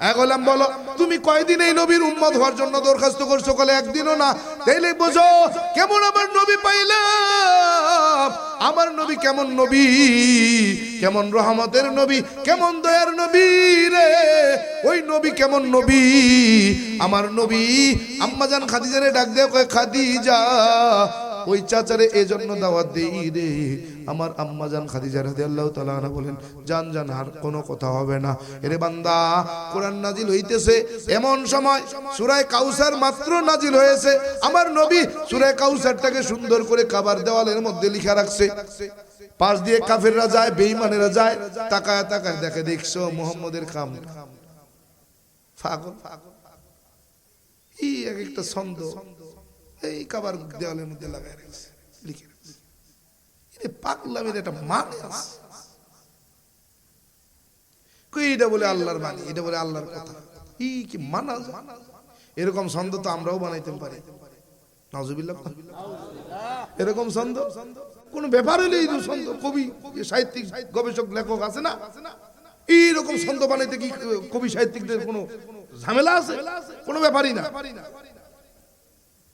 এক গোলাম বলো, তুমি কয়দিন এই নবীর উম্মত হওয়ার জন্য দরখাস্ত করছ? কলে, একদিনও না। তাইলে বোঝো, কেমন আমার নবী পাইলাম? আমার নবী কেমন নবী? কেমন রহমতের নবী? কেমন দয়ার নবী রে? ওই নবী কেমন নবী? আমার নবী আম্মাজান খাদিজারে ডাক দেয়, কয়, খাদিজা, ওই চাচারে এজন্য দাওয়াত দেই রে। আমার আম্মা জান খাদিজা রাদিয়াল্লাহু তাআলা আনহা বলেন, জান জান, আর কোনো কথা হবে না। এরে বান্দা, কোরআন নাজিল হইতেছে এমন সময় সুরায় কাউসার মাত্র নাজিল হয়েছে। আমার নবী সূরা কাউসারটাকে সুন্দর করে কাবার দেওয়ালের মধ্যে লিখা রাখছে। পাশ দিয়ে কাফেররা যায়, বেঈমানেরা যায়, তাকায় তাকায় দেখে দেখছ মুহাম্মদের খাম। পাগল এই এক একটা ছন্দ এই কাবার দেওয়ালের মধ্যে লাগাই রাখছে, লিখে পাগলামের একটা মানে আছে এটা বলে আল্লাহর বাণী, এটা বলে আল্লাহর কথা। ই কি মানা এরকম ছন্দ তো আমরাও বানাইতে পারি। নাজুবিল্লাহ এরকম ছন্দ? কোন ব্যাপার হইলে এই ছন্দ, কবি সাহিত্যিক, গবেষক, লেখক আছে না? এইরকম ছন্দ বানাইতে কি কবি সাহিত্যিকদের কোনো ঝামেলা আছে? কোনো ব্যাপারই না।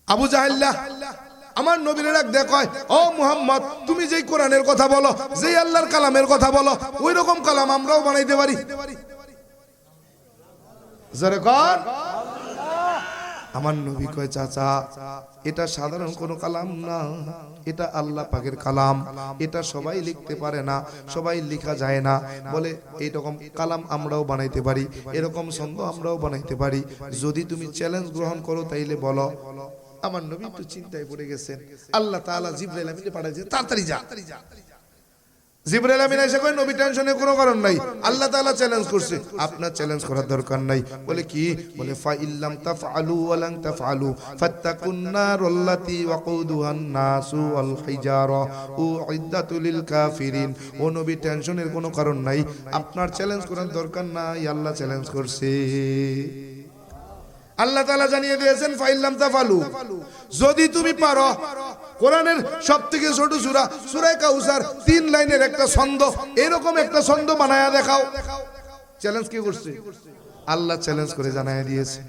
আবু জাহাল্লাহ আমার নবীর এক দেখায় ও মুহাম্মদ, তুমি যেই কোরআনের কথা বলো, যেই আল্লাহর কালামের কথা বলো ওই রকম কালাম আমরাও বানাইতে পারি। আমার নবী কয়, চাচা, এটা সাধারণ কোনো কালাম না, এটা আল্লাহ পাকের কালাম, এটা সবাই লিখতে পারে না, সবাই লেখা যায় না। বলে, এইরকম কালাম আমরাও বানাইতে পারি, এরকম ছন্দ আমরাও বানাইতে পারি। যদি তুমি চ্যালেঞ্জ গ্রহণ করো তাইলে বলো। আমার নবী একটু চিন্তায় পড়ে গেছেন। আল্লাহ তাআলা জিবরাইল আমিনে পাঠাইছে, তাড়াতাড়ি যা। জিবরাইল আমিন এসে কয়, নবী টেনশনে কোনো কারণ নাই। আল্লাহ তাআলা চ্যালেঞ্জ করছে। আপনার চ্যালেঞ্জ করার দরকার নাই। বলে কি? বলে ফা ইল্লাম তাফআলু ওয়া লান তাফআলু। ফাত্তাকুন নারাল্লাতি ওয়াকুদুহান নাসু ওয়াল হিজারা। উইদ্দাতু লিল কাফিরিন। ও নবী, টেনশনের কোনো কারণ নাই। আপনার চ্যালেঞ্জ করার দরকার নাই। আল্লাহ চ্যালেঞ্জ করছে। আল্লাহ তাআলা জানিয়ে দিয়েছেন ফাইল্লাম তাফালু। যদি তুমি পারো, কোরআনের সব থেকে ছোট সূরা সূরা কাউসার, তিন লাইনের একটা ছন্দ, এরকম একটা ছন্দ বানায়া দেখাও। চ্যালেঞ্জ কি করছে? আল্লাহ চ্যালেঞ্জ করে জানায়া দিয়েছে।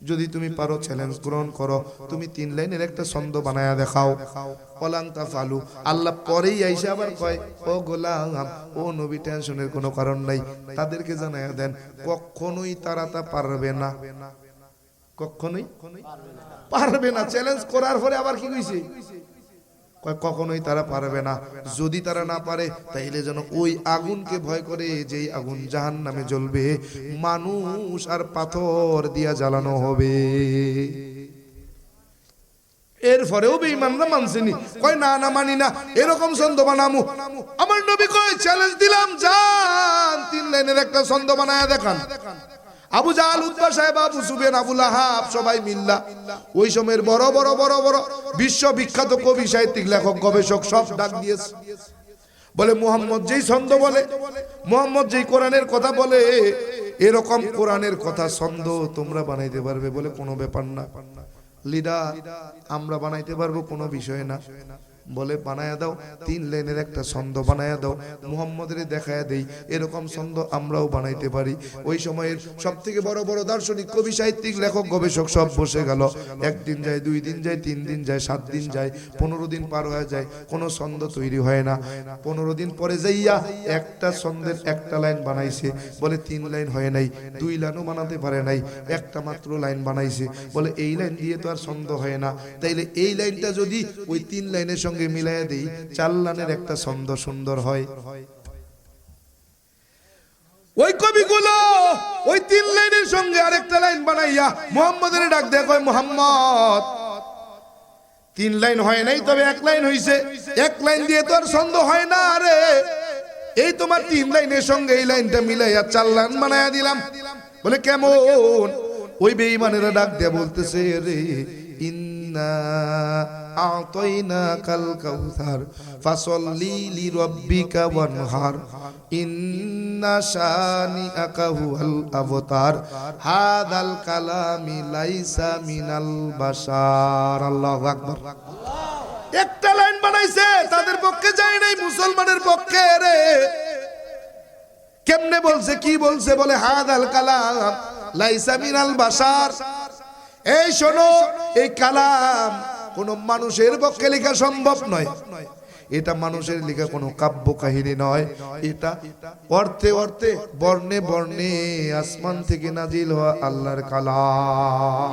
যদি তুমি পারো চ্যালেঞ্জ গ্রহণ করো। তুমি তিন লাইনের একটা ছন্দ বানায়া দেখাও। অলাংতা ফালু আল্লাহ পরেই আইসে আবার কয়, ও গোলাম, ও নবী টেনশনের কোনো কারণ নাই। তাদেরকে জানায়া দেন, কখনোই তারা তা পারবে না। কখনোই? পারবে না। চ্যালেঞ্জ করার পরে আবার কি কইছে? কখনোই তারা পারবে না। যদি তারা না পারে, তাইলে যেন ওই আগুনকে ভয় করে যেই আগুন জাহান নামে জ্বলবে। মানুষ আর পাথর দিয়া জ্বালানো হবে। এরপরেও বেঈমানরা মানছেনি। কয়, না না, মানি না। এরকম ছন্দ বানামু। আমার নবী কয় চ্যালেঞ্জ দিলাম জান তিন লাইনের একটা ছন্দ বানায়া দেখান। আবু জাহাল উদ্বা সাহেব, আবু সুবেন আবু লাহাব সবাই মিল্লা। ওই সময়ের বড় বড় বড় বড় বিশ্ব বিখ্যাত কবি, সাহিত্যিক, লেখক, গবেষক সব ডাক দিয়েছে। বলে, মোহাম্মদ যেই ছন্দ বলে, মোহাম্মদ যেই কোরআনের কথা বলে, এরকম কোরআনের কথা ছন্দ তোমরা বানাইতে পারবে বলে কোনো ব্যাপার না। লিডার, আমরা বানাইতে পারব কোনো বিষয় না। বলে, বানায়া দাও, তিন লাইনের একটা ছন্দ বানায়া দাও মুহাম্মদের দেখায়া দেই, এরকম ছন্দ আমরাও বানাইতে পারি। ওই সময়ের সব থেকে বড় বড় দার্শনিক, কবি, সাহিত্যিক, লেখক, গবেষক সব বসে গেল। একদিন যায়, দুই দিন যায়, তিন দিন যায়, সাত দিন যায়, পনেরো দিন পার হয়ে যায়, কোনো ছন্দ তৈরি হয় না। পনেরো দিন পরে যাইয়া একটা ছন্দের একটা লাইন বানাইছে, বলে, তিন লাইন হয় নাই, দুই লাইনও বানাতে পারে নাই, একটা মাত্র লাইন বানাইছে। বলে, এই লাইন দিয়ে তো আর ছন্দ হয় না। তাইলে এই লাইনটা যদি ওই তিন লাইনের মিলাইয়া দেই চার লাইনের একটা ছন্দ সুন্দর হয়। ওই কবিগুলো ওই তিন লাইনের সঙ্গে আরেকটা লাইন বানাইয়া মোহাম্মদের ডাক দেয় মোহাম্মদ। তিন লাইন হয় নাই, তবে এক লাইন হইছে। এক লাইন দিয়ে তো আর ছন্দ হয় না আরে এই তোমার তিন লাইনের সঙ্গে এই লাইনটা মিলাইয়া চার লাইন বানাইয়া দিলাম। বলে, কেমন? ওই বেঈমানেরা ডাক দেয়া বলতেছে, রে, ইন্না আতাইনা কাল কাউসার ওয়ানহার। ইন্না শানিআকা হুয়াল আবতার। হাদাল কালামি লাইসা মিনাল বাশার। আল্লাহু আকবার। একটা লাইন বানাইছে, তাদের পক্ষে যায় নাই, মুসলমানের পক্ষে রে। কেমনে বলছে, কি বলছে, বলে হাদ আল কালাম লাইসা মিনাল বাসার এই শোনো, এই কালাম কোন মানুষের পক্ষে লেখা সম্ভব নয়। এটা মানুষের লেখা কোনো কাব্য কাহিনী নয়। এটা অর্থে অর্থে, বর্ণে বর্ণে, আসমান থেকে নাজিল হওয়া আল্লাহর কালাম।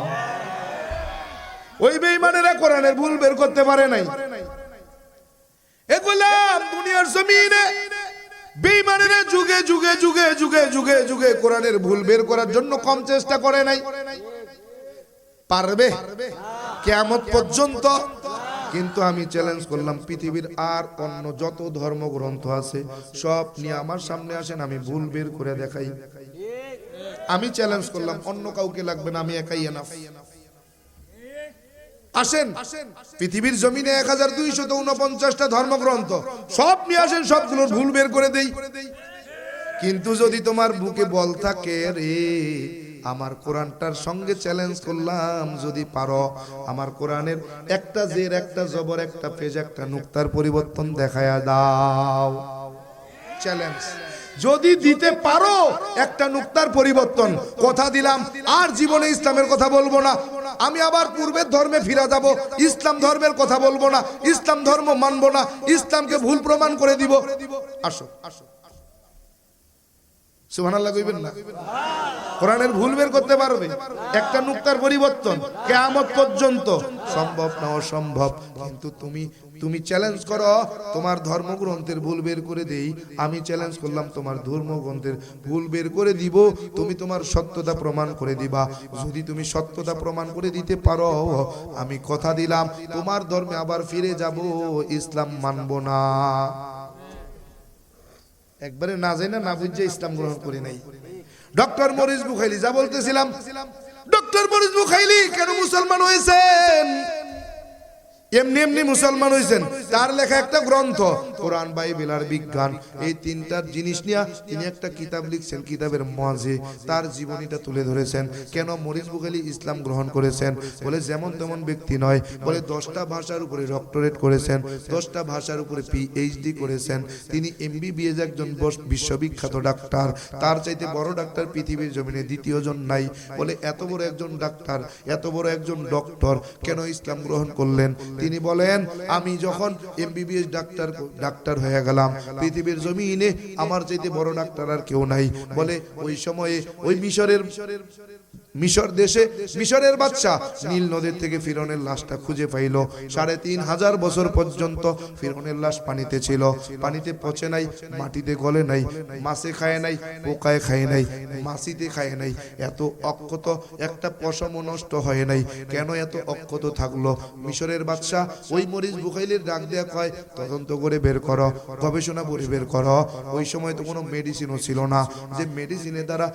ওই বেঈমানেরা কোরআনের ভুল বের করতে পারে নাই। এগুলা দুনিয়ার জমিনে যুগে যুগে যুগে যুগে যুগে যুগে কোরআনের ভুল বের করার জন্য কম চেষ্টা করে নাই। পারবে? কেমত পর্যন্ত। কিন্তু আমি চ্যালেঞ্জ করলাম, পৃথিবীর আর অন্য যত ধর্মগ্রন্থ আছে, সব নিয়ে আমার সামনে আসেন, আমি ভুল বের করে দেখাই। আমি চ্যালেঞ্জ করলাম, অন্য কাউকে লাগবে না, আমি একাই এনাফ আসেন, পৃথিবীর জমিনে এক হাজার দুইশত উনপঞ্চাশটা ধর্মগ্রন্থ, সব নিয়ে আসেন, সবগুলোর ভুল বের করে দেই। কিন্তু যদি তোমার বুকে বল থাকে রে আমার কোরআনটার সঙ্গে চ্যালেঞ্জ করলাম, যদি পারো। আমার কোরআনের একটা জের, একটা জবর, একটা পেজ, একটা নুক্তার পরিবর্তন দেখায়া দাও। চ্যালেঞ্জ যদি দিতে পারো, একটা নুক্তার পরিবর্তন। কথা দিলাম, আর জীবনে ইসলামের কথা বলব না। আমি আবার পূর্বের ধর্মে ফিরা যাব, ইসলাম ধর্মের কথা বলব না, ইসলাম ধর্ম মানবো না, ইসলামকে ভুল প্রমাণ করে দিব। আসো আসো। সুবহানাল্লাহ কইবেন না। কোরআনের ভুল বের করতে পারবে। একটা নুক্তার পরিবর্তন কেয়ামত পর্যন্ত। সম্ভব না অসম্ভব, কিন্তু তুমি তুমি চ্যালেঞ্জ করো, তোমার ধর্মগ্রন্থের ভুল বের করে দেই। আমি চ্যালেঞ্জ করলাম তোমার ধর্মগ্রন্থের ভুল বের করে দিব। তুমি তোমার সত্যতা প্রমাণ করে দিবা। যদি তুমি সত্যতা প্রমাণ করে দিতে পারো, আমি কথা দিলাম, তোমার ধর্মে আবার ফিরে যাব, ইসলাম মানবো না। একবারে না যাই না না বুঝে ইসলাম গ্রহণ করি নাই। ডক্টর মরিস বুখাইলি যা বলতেছিলাম, ডক্টর মরিস বুখাইলি কেন মুসলমান হয়েছেন? এমনি এমনি মুসলমান হয়েছেন। তার লেখা একটা গ্রন্থ কোরআন, বাইবেল আর বিজ্ঞান এই তিনটার জিনিস নিয়ে তিনি একটা কিতাব লিখছেন, কিতাবের মাঝে। তার জীবনীটা তুলে ধরেছেন। কেন মরিস বুখালি ইসলাম গ্রহণ করেছেন? বলে যেমন তেমন ব্যক্তি নয়। বলে দশটা ভাষার উপরে ডক্টরেট করেছেন, দশটা ভাষার উপরে পিএইচডি করেছেন। তিনি এমবিবিএস একজন বিশ্ববিখ্যাত ডাক্তার। তার চাইতে বড় ডাক্তার পৃথিবীর জমিনে দ্বিতীয় জন নাই। বলে এত বড় একজন ডাক্তার, এত বড় একজন ডক্টর কেন ইসলাম গ্রহণ করলেন? তিনি বলেন, আমি যখন এমবিবিএস ডাক্তার ডাক্তার হয়ে গেলাম। পৃথিবীর জমিনে আমার চাইতে বড় ডাক্তার আর কেউ নাই। বলে, ওই সময়ে ওই মিশরের মিশর দেশে মিশরের বাচ্চা নীল নদীর থেকে ফিরনের লাশটা খুঁজে পাইল। সাড়ে তিন হাজার বছর পর্যন্ত ফিরনের লাশ পানিতে ছিল। পানিতে পচে নাই, মাটিতে গলে নাই, মাছে খায় নাই, পোকায় খায় নাই, মাছিতে খায় নাই। এত অক্ষত একটা পশম নষ্ট হয় নাই। কেন এত অক্ষত থাকল? মিশরের বাদশা ওই মরিচ বুখাইলের ডাক দেয়া কয়, তদন্ত করে বের করো, গবেষণা করে বের করো। ওই সময় তো কোনো মেডিসিনও ছিল না। যে মেডিসিনের দ্বারা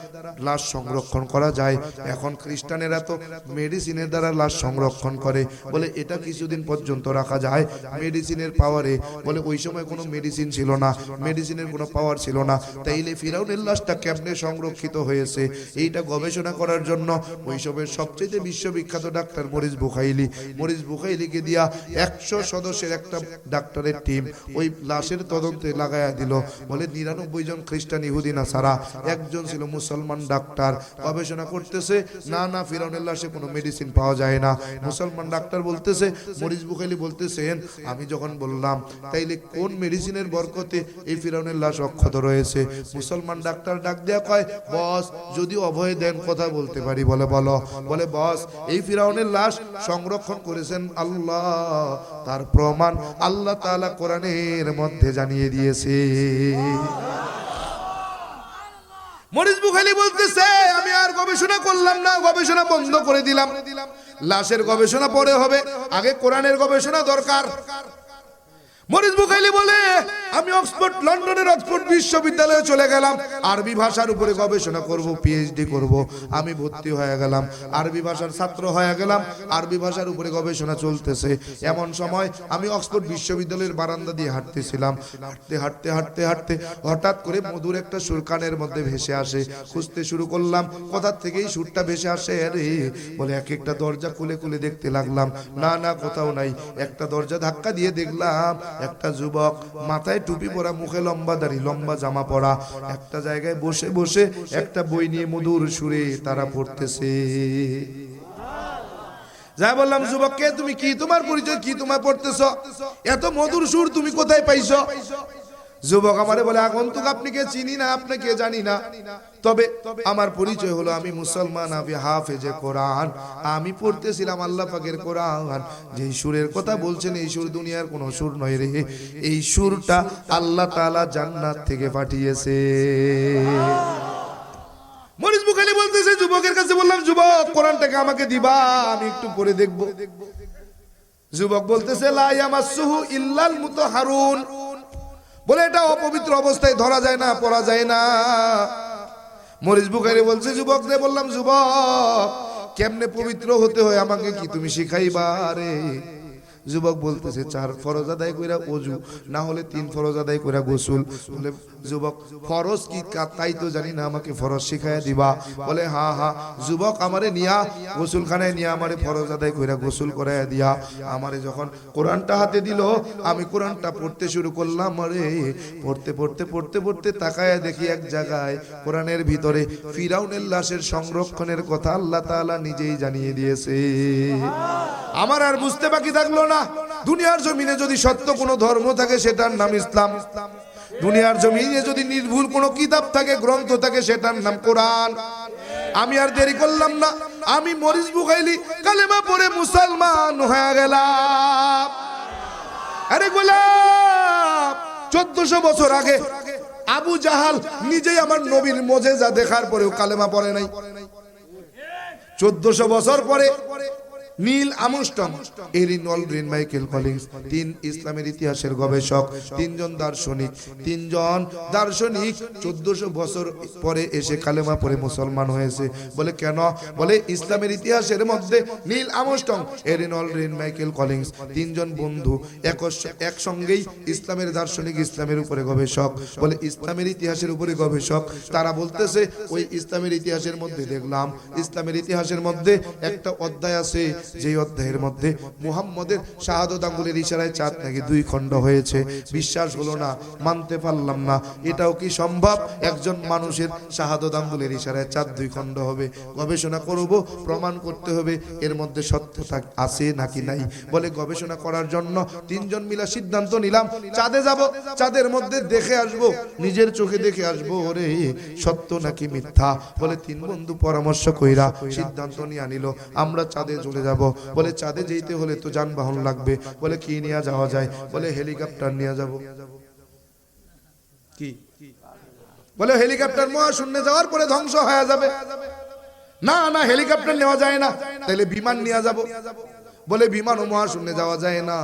লাশ সংরক্ষণ করা যায় এখন খ্রিস্টানেরা তো মেডিসিনের দ্বারা লাশ সংরক্ষণ করে। বলে, এটা কিছুদিন পর্যন্ত রাখা যায়। মেডিসিনের পাওয়ারে, বলে, ওই সময় কোনো মেডিসিন ছিল না। মেডিসিনের কোনো পাওয়ার ছিল না। তাইলে ফিরাউনের লাশটা কেমনে সংরক্ষিত হয়েছে? এইটা গবেষণা করার জন্য ওই সময়ের সবচেয়ে বিশ্ববিখ্যাত ডাক্তার মরিস বুখাইলি। মরিস বুখাইলিকে দিয়া একশো সদস্যের একটা ডাক্তারের টিম ওই লাশের তদন্তে লাগাইয়া দিল। বলে, নিরানব্বই জন খ্রিস্টান ইহুদি না সারা একজন ছিল মুসলমান ডাক্তার। গবেষণা করতেছে না না ফিরাউনের লাশে কোনো মেডিসিন পাওয়া যায় না। মুসলমান ডাক্তার বলতেছে মরিস বুখাইলি বলতেছেন, আমি যখন বললাম, তাইলে কোন মেডিসিনের বরকতে এই ফিরাউনের লাশ অক্ষত রয়েছে? মুসলমান ডাক্তার ডাক দেয়া কয়, বস, যদি অভয় দেন, কথা বলতে পারি, বলে বলো। বলে, বস, এই ফিরাউনের লাশ সংরক্ষণ করেছেন আল্লাহ। তার প্রমাণ আল্লাহ তাআলা কোরআনের মধ্যে জানিয়ে দিয়েছে। মরিস বুখালি বলতেছে, আমি আর গবেষণা করলাম না, গবেষণা বন্ধ করে দিলাম। লাশের গবেষণা পরে হবে, আগে কোরআনের গবেষণা দরকার। মরিস বুখাইলি বলে, আমি অক্সফোর্ড, লন্ডনের অক্সফোর্ড বিশ্ববিদ্যালয়ে চলে গেলাম। আরবি ভাষার উপরে গবেষণা করব পিএইচডি করব। আমি ভর্তি হয়ে গেলাম। আরবি ভাষার ছাত্র হয়ে গেলাম। আরবি ভাষার উপরে গবেষণা চলতেছে। এমন সময় আমি অক্সফোর্ড বিশ্ববিদ্যালয়ের বারান্দা দিয়ে হাঁটতেছিলাম। হাঁটতে হাঁটতে হাঁটতে হাঁটতে হঠাৎ করে মধুর একটা সুর কানের মধ্যে ভেসে আসে। খুঁজতে শুরু করলাম, কোথার থেকেই সুরটা ভেসে আসে রে? বলে এক একটা দরজা খুলে খুলে দেখতে লাগলাম। না না, কোথাও নাই। একটা দরজা ধাক্কা দিয়ে দেখলাম একটা যুবক মাথায় টুপি পরা, মুখে লম্বা দাড়ি, লম্বা জামা পরা, একটা জায়গায় বসে বসে একটা বই নিয়ে মধুর সুরে তারা পড়তেছে। যাই বললাম, যুবককে, তুমি কি তোমার পরিচয়, কি তোমার পড়তেছ? এত মধুর সুর তুমি কোথায় পাইছো? যুবক আমারে বলে, আগন্তুক আপনাকে চিনি না আপনাকে জানি না? তবে আমার পরিচয় হলো, আমি মুসলমান, আমি হাফেজে কোরআন, আমি পড়তেছিলাম আল্লাহ পাকের কোরআন। যে সুরের কথা বলছেন, এই সুর দুনিয়ার কোনো সুর নয় রে। এই সুরটা আল্লাহ তাআলা জান্নাত থেকে পাঠিয়েছে। মরিস বুখালি বলতেছে, যুবকের কাছে বললাম, যুবক, কোরআনটাকে আমাকে দিবা, আমি একটু পড়ে দেখব। যুবক বলতেছে, লা ইয়ামাসসুহু ইল্লাল মুতাহারুন। বলে, এটা অপবিত্র অবস্থায় ধরা যায় না, পড়া যায় না। মরিস বুখারি বলছে, যুবক রে, বললাম, যুবক, কেমনে পবিত্র হতে হয় আমাকে কি তুমি শিখাইবা রে? যুবক বলতেছে, চার ফরজ আদায় কইরা অজু না হলে তিন ফরজ আদায় কইরা গোসল। বলে, যুবক, ফরজ কি? তাই তো জানি না, আমাকে ফরজ শিখাইয়া দিবা। বলে, হা হা, যুবক, আমারে নিয়া, গোসলখানায় নিয়ে আমারে ফরজ আদায় কইরা গোসল করাইয়া দিয়া। আমারে যখন কোরআনটা হাতে দিল, আমি কোরআনটা পড়তে শুরু করলাম, আরে, পড়তে পড়তে পড়তে পড়তে তাকায় দেখি এক জায়গায় কোরআনের ভিতরে ফিরাউনের লাশের সংরক্ষণের কথা আল্লাহ তাআলা নিজেই জানিয়ে দিয়েছে। আমার আর বুঝতে বাকি থাকল না। দুনিয়ার জমিনে যদি সত্য কোনো ধর্ম থাকে, সেটার নাম ইসলাম। দুনিয়ার জমিনে যদি নির্ভুল কোনো কিতাব থাকে, গ্রন্থ থাকে, সেটার নাম কোরআন। আমি আর দেরি করলাম না। আমি মরিস বুখাইলি কালেমা পড়ে মুসলমান হয়ে গেলাম। আরে গোলাপ, চোদ্দশো বছর আগে আবু জাহাল নিজেই আমার নবীর মোজেজা দেখার পরেও কালেমা পড়ে নাই। চোদ্দশো বছর পরে Neil Armstrong Edwin Aldrin Michael Collins, তিন ইসলামের ইতিহাসের গবেষক, তিনজন দার্শনিক তিনজন দার্শনিক। চোদ্দশো বছর পরে এসে কালেমা পরে মুসলমান হয়েছে। বলে কেন? বলে ইসলামের ইতিহাসের মধ্যে Neil Armstrong Edwin Aldrin Michael Collins, তিনজন বন্ধু, একস- একসঙ্গেই ইসলামের দার্শনিক, ইসলামের উপরে গবেষক। বলে ইসলামের ইতিহাসের উপরে গবেষক, তারা বলতেছে, ওই ইসলামের ইতিহাসের মধ্যে দেখলাম, ইসলামের ইতিহাসের মধ্যে একটা অধ্যায় আছে যেই অধ্যায়ের মধ্যে মুহাম্মদের শাহাদত আঙ্গুলের ইশারায় চাঁদ নাকি দুই খণ্ড হয়েছে, বিশ্বাস হলো না, মানতে পারলাম না। এটাও কি সম্ভব? একজন মানুষের শাহাদত আঙ্গুলের ইশারায় চাঁদ দুই খণ্ড হবে। গবেষণা করব, প্রমাণ করতে হবে, এর মধ্যে সত্যতা আছে নাকি নাই। বলে গবেষণা করার জন্য তিনজন মিলা সিদ্ধান্ত নিলাম, চাঁদে যাব, চাঁদের মধ্যে দেখে আসব, নিজের চোখে দেখে আসব, ওরে, সত্য নাকি মিথ্যা? বলে তিন বন্ধু পরামর্শ কইরা সিদ্ধান্ত নিয়ে আনিল আমরা চাঁদে চলে যাব। বলে চাঁদে যেতে হলে তো যানবাহন লাগবে। বলে কি নিয়ে যাওয়া যায়? বলে হেলিকপ্টার নিয়ে যাব। কি? বলে হেলিকপ্টার মহাশূন্যে যাওয়ার পরে ধ্বংস হয়ে যাবে। না না হেলিকপ্টার নেওয়া যায় না। তাহলে বিমান নিয়ে যাব। বলে বিমান ও মহাশূন্যে যাওয়া যায় না।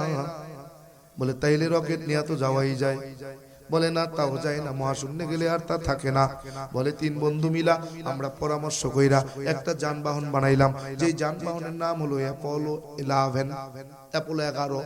বলে তাইলে রকেট নিয়ে তো যাওয়াই যায়। বলে, না, তাও যায় না, মহাশূন্যে গেলে আর তা থাকে না। বলে, তিন বন্ধু মিলা আমরা পরামর্শ কইরা একটা যানবাহন বানাইলাম। যে যানবাহনের নাম হলো অ্যাপোলো ইলেভেন অ্যাপোলো এগারো।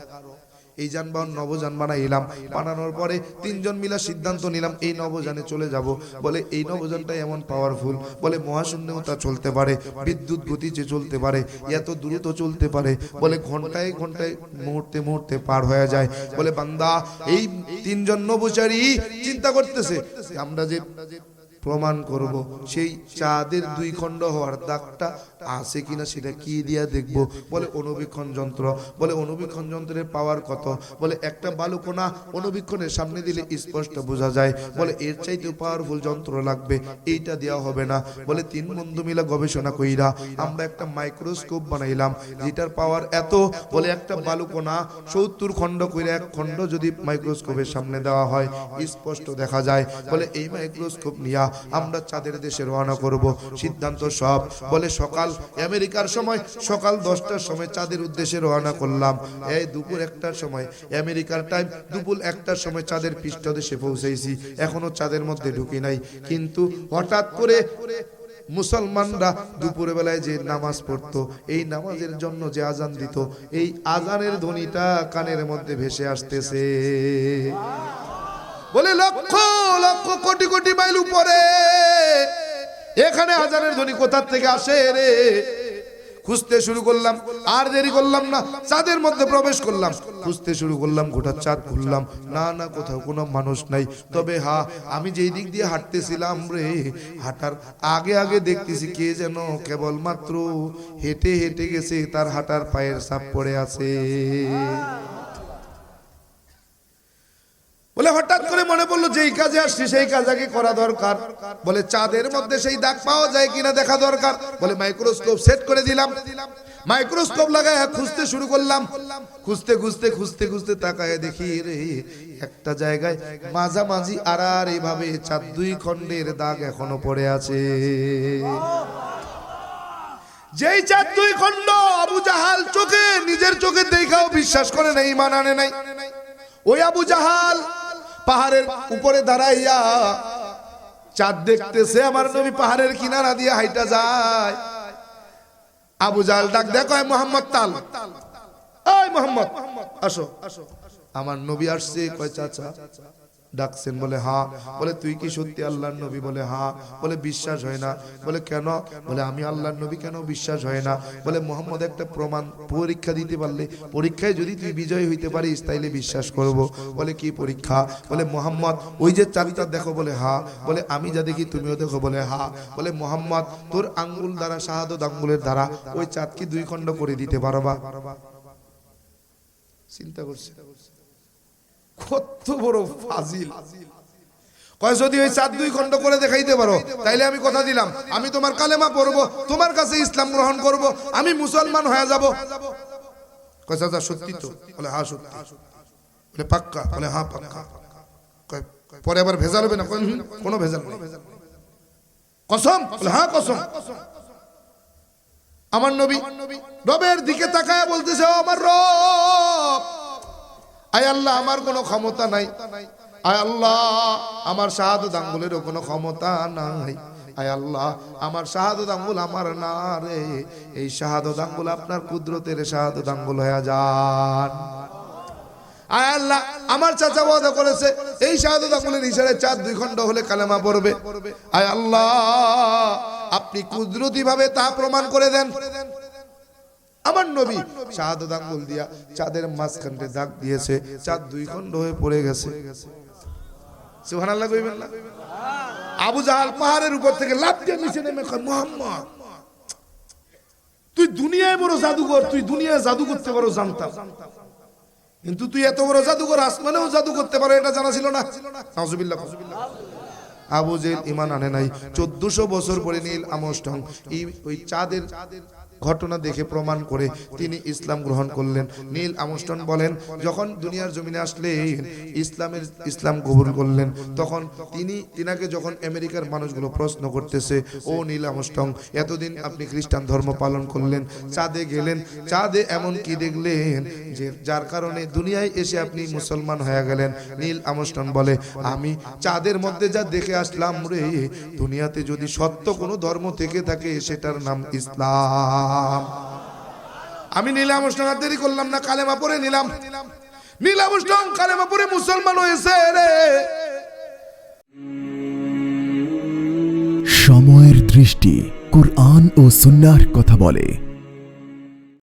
এই যানবাহন নবযান বানাইলাম। বানানোর পরে তিনজন মিলা সিদ্ধান্ত নিলাম, এই নবযানে চলে যাব। বলে, এই নবযানটা এমন পাওয়ারফুল বলে মহাশূন্যেও তা চলতে পারে, বিদ্যুৎ গতিতে চলতে পারে, এত দ্রুত চলতে পারে। বলে, ঘন্টায় ঘন্টায় মুহূর্তে মুহূর্তে পার হয়ে যায়। বলে, বান্দা, এই তিনজন নবচারী চিন্তা করতেছে আমরা যে প্রমাণ করব, সেই চাঁদের দুই খণ্ড হওয়ার দাগটা আছে কিনা সেটা কি দিয়া দেখব? বলে অনুবীক্ষণ যন্ত্র। বলে অনুবীক্ষণ যন্ত্রের পাওয়ার কত? বলে একটা বালুকোনা অনুবীক্ষণের সামনে দিলে স্পষ্ট বোঝা যায়। বলে এর চাইতে পাওয়ারফুল যন্ত্র লাগবে এইটা দেওয়া হবে না। বলে তিন বন্ধু মিলা গবেষণা কইরা আমরা একটা মাইক্রোস্কোপ বানাইলাম যেটার পাওয়ার এত। বলে একটা বালুকোনা সত্তর খণ্ড করে এক খণ্ড যদি মাইক্রোস্কোপের সামনে দেওয়া হয় স্পষ্ট দেখা যায়। বলে এই মাইক্রোস্কোপ নিয়া আমরা চাঁদের দেশে রওনা করব। সিদ্ধান্ত সব। বলে সকাল আমেরিকার সময় সকাল দশটার সময় চাঁদের উদ্দেশ্যে রওনা করলাম। এই দুপুর একটার সময়, আমেরিকার টাইম দুপুর একটার সময় চাঁদের পৃষ্ঠদেশে পৌঁছেছি। এখনও চাঁদের মধ্যে ঢুকি নাই। কিন্তু হঠাৎ করে মুসলমানরা দুপুরে বেলায় যে নামাজ পড়তো, এই নামাজের জন্য যে আজান দিত, এই আজানের ধ্বনিটা কানের মধ্যে ভেসে আসতেছে। বলে লক্ষ লক্ষ কোটি কোটি মাইল উপরে এখানে আজানের ধ্বনি কোথার থেকে আসে রে? খুঁজতে শুরু করলাম, আর দেরি করলাম না, চাঁদের মধ্যে প্রবেশ করলাম। খুঁজতে শুরু করলাম, গোটা চাঁদ ঘুরলাম না না, কোথাও কোনো মানুষ নাই। তবে হা, আমি যেই দিক দিয়ে হাঁটতেছিলাম রে, হাঁটার আগে আগে দেখতেছি কে যেন কেবলমাত্র হেঁটে হেঁটে গেছে, তার হাঁটার পায়ের সাপ পড়ে আছে বলে হঠাৎ করে মনে পড়ল যেই কাজে আসছি, সেই কাজ আগে করা দরকার? বলে চাঁদের মধ্যে সেই দাগ পাওয়া যায় কিনা দেখা দরকার। বলে মাইক্রোস্কোপ সেট করে দিলাম। মাইক্রোস্কোপ লাগায় খুঁজতে শুরু করলাম। খুঁজতে খুঁজতে খুঁজতে খুঁজতে তাকায় দেখি রে, একটা জায়গায় মাঝামাঝি আর এইভাবে চাঁদ দুই খণ্ডের দাগ এখনও পড়ে আছে। যেই চাঁদ দুই খণ্ড আবু জাহাল চোখে, নিজের চোখে দেখাও বিশ্বাস করে নাই ইমান আনে নাই। ওই আবু জাহাল পাহাড়ের উপরে দাঁড়াইয়া, চাঁদ দেখতেছে আমার নবী পাহাড়ের কিনারা দিয়ে হাইটা যায়। আবু জাল ডাক দেখো মোহাম্মদ তাল। মোহাম্মদ। আসো। আমার নবী আসছে। কয় চাচা? ডাকছেন বলে, হা। বলে, তুই কি সত্যি আল্লাহর নবী? বলে, হা। বলে, বিশ্বাস হয় না। বলে, কেন? বলে, আমি আল্লাহর নবী কেন বিশ্বাস হয় না? বলে, মোহাম্মদ একটা প্রমাণ, পরীক্ষা দিতে পারলে, পরীক্ষায় যদি তুই বিজয় হইতে পারিস, তাইলে বিশ্বাস করব। বলে, কি পরীক্ষা? বলে, মোহাম্মদ, ওই যে চাবিটা দেখো। বলে, হা। বলে, আমি যা দেখি, তুমিও দেখো। বলে, হা। বলে, মোহাম্মদ, তোর আঙ্গুল দ্বারা, শাহাদত আঙ্গুলের দ্বারা, ওই চাঁদ কি দুই খণ্ড করে দিতে পারবা। চিন্তা করছে। কত বড় ফাজিল। কয়, যদি ওই চাঁদ দুই খণ্ড করে দেখাইতে পারো, তাইলে আমি কথা দিলাম। আমি তোমার কালেমা পড়ব, তোমার কাছে ইসলাম গ্রহণ করব, আমি মুসলমান হয়ে যাব। কয় সত্যি তো? বলে হ্যাঁ সত্যি। বলে, পাক্কা? বলে হ্যাঁ পাক্কা। পরে আবার ভেজাল হবে না? কোনো ভেজাল নেই। কসম? বলে হ্যাঁ কসম। আমার নবী রবের দিকে তাকায় বলতেছে আমার রব। আয় আল্লাহ, আমার কোনো ক্ষমতা নাই। আয় আল্লাহ, আমার শাহাদত আঙ্গুলেরও কোনো ক্ষমতা নাই। আয় আল্লাহ, আমার আঙ্গুল আমার না রে। এই আঙ্গুল আপনার কুদরতের আঙ্গুল হয়ে যান। আয় আল্লাহ, আমার চাচা করেছে, এই শাহাদত আঙ্গুলের ইশারায় চার, দুই খণ্ড হলে কালেমা পড়বে। আয় আল্লাহ, আপনি কুদরতি ভাবে তা প্রমাণ করে দেন। আমার নবী শাহাদত আঙ্গুল দিয়া চাঁদের মাঝখানতে দাগ দিয়েছে, চাঁদ দুই খণ্ড হয়ে পড়ে গেছে। আবু জাহাল পাহাড়ের উপর থেকে লাফ দিয়ে নিচে নেমে মোহাম্মদ, তুই দুনিয়ায় বড় জাদুঘর, তুই দুনিয়ায় জাদু করতে পারো জানতাম। কিন্তু তুই এত বড় জাদুঘর আসমানেও জাদু করতে পারো, এটা জানা ছিল না। নাউজুবিল্লাহ আবু জেল ইমান আনে নাই। চোদ্দশো বছর পরে নীল আমস্টং ওই চাঁদের ঘটনা দেখে প্রমাণ করে তিনি ইসলাম গ্রহণ করলেন। নীল আমস্টন বলেন, যখন দুনিয়ার জমিনে আসলেন ইসলামের ইসলাম কবুল করলেন, তখন তিনি, তিনাকে যখন আমেরিকার মানুষগুলো প্রশ্ন করতেছে, ও নীল আমস্টং, এতদিন আপনি খ্রিস্টান ধর্ম পালন করলেন, চাঁদে গেলেন, চাঁদে এমন কি দেখলেন যে যার কারণে দুনিয়ায় এসে আপনি মুসলমান হয়ে গেলেন? নীল আমস্টন বলে, আমি চাঁদের মধ্যে যা দেখে আসলাম রে, দুনিয়াতে যদি সত্য কোনো ধর্ম থেকে থাকে, সেটার নাম ইসলাম। আমি নিলাম অনুষ্ঠান দেরি করলাম না, কালেমা পরে নিলাম। নিলাম অনুষ্ঠান কালেমা পরে মুসলমান হয়েছে রে। সময়ের দৃষ্টি কোরআন ও সুন্নার কথা বলে।